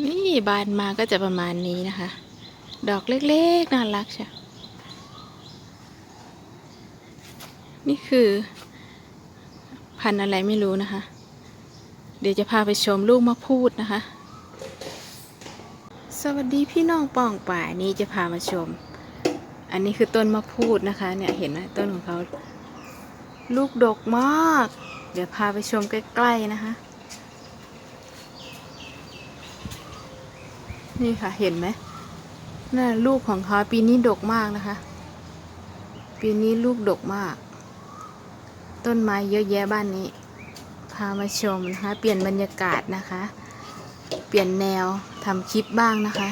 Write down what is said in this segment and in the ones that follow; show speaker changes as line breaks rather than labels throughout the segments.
นี่บานมาก็จะประมาณนี้นะคะ ดอกเล็กๆน่ารักใช่นี่คือ พันอะไรไม่รู้นะคะ เดี๋ยวจะพาไปชมลูกมะพูดนะคะ สวัสดีพี่น้องป่องป่านี้จะพามาชม อันนี้คือต้นมะพูดนะคะ เนี่ยเห็นไหมต้นของเขา ลูกดกมาก เดี๋ยวพาไปชมใกล้ๆนะคะ นี่ค่ะ เห็นไหมน่าลูกของเขาปีนี้ดกมากนะคะ ปีนี้ลูกดกมาก ต้นไม้เยอะแยะบ้านนี้ พามาชมนะคะ เปลี่ยนบรรยากาศนะคะ เปลี่ยนแนวทำคลิปบ้างนะคะ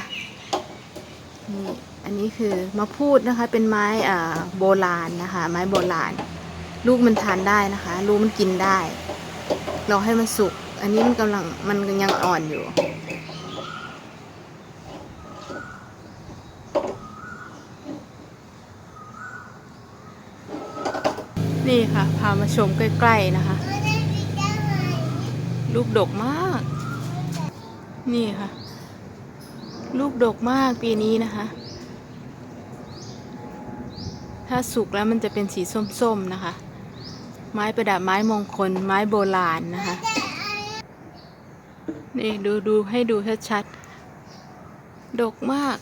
นี่ อันนี้คือมาพูดนะคะ เป็นไม้โบราณนะคะ ไม้โบราณ ลูกมันทานได้นะคะ ลูกมันกินได้รอให้มันสุก อันนี้มันกำลังมันยังอ่อนอยู่ นี่ค่ะ พามาชมใกล้ๆนะคะ ลูกดกมาก นี่ค่ะ ลูกดกมากปีนี้นะคะ ถ้าสุกแล้วมันจะเป็นสีส้มๆนะคะ ไม้ประดับไม้มงคล ไม้โบราณนะคะ นี่ดูดูให้ดูชัดๆดกมาก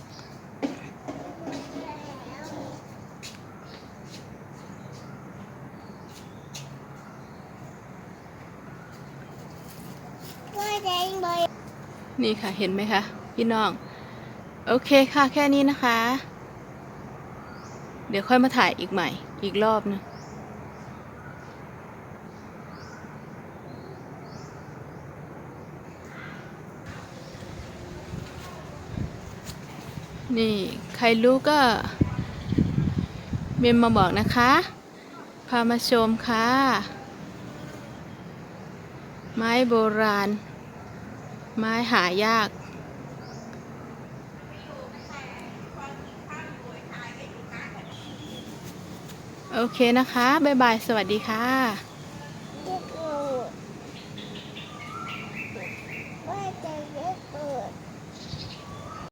นี่ค่ะเห็นไหมคะพี่น้อง โอเคค่ะแค่นี้นะคะ เดี๋ยวค่อยมาถ่ายอีกใหม่ อีกรอบนึงนี่ใครรู้ก็เมมมาบอกนะคะ พามาชมค่ะ ไม้โบราณ ไม้หายาก โอเคนะคะ บ๊ายบาย สวัสดีค่ะ
ว่าจะ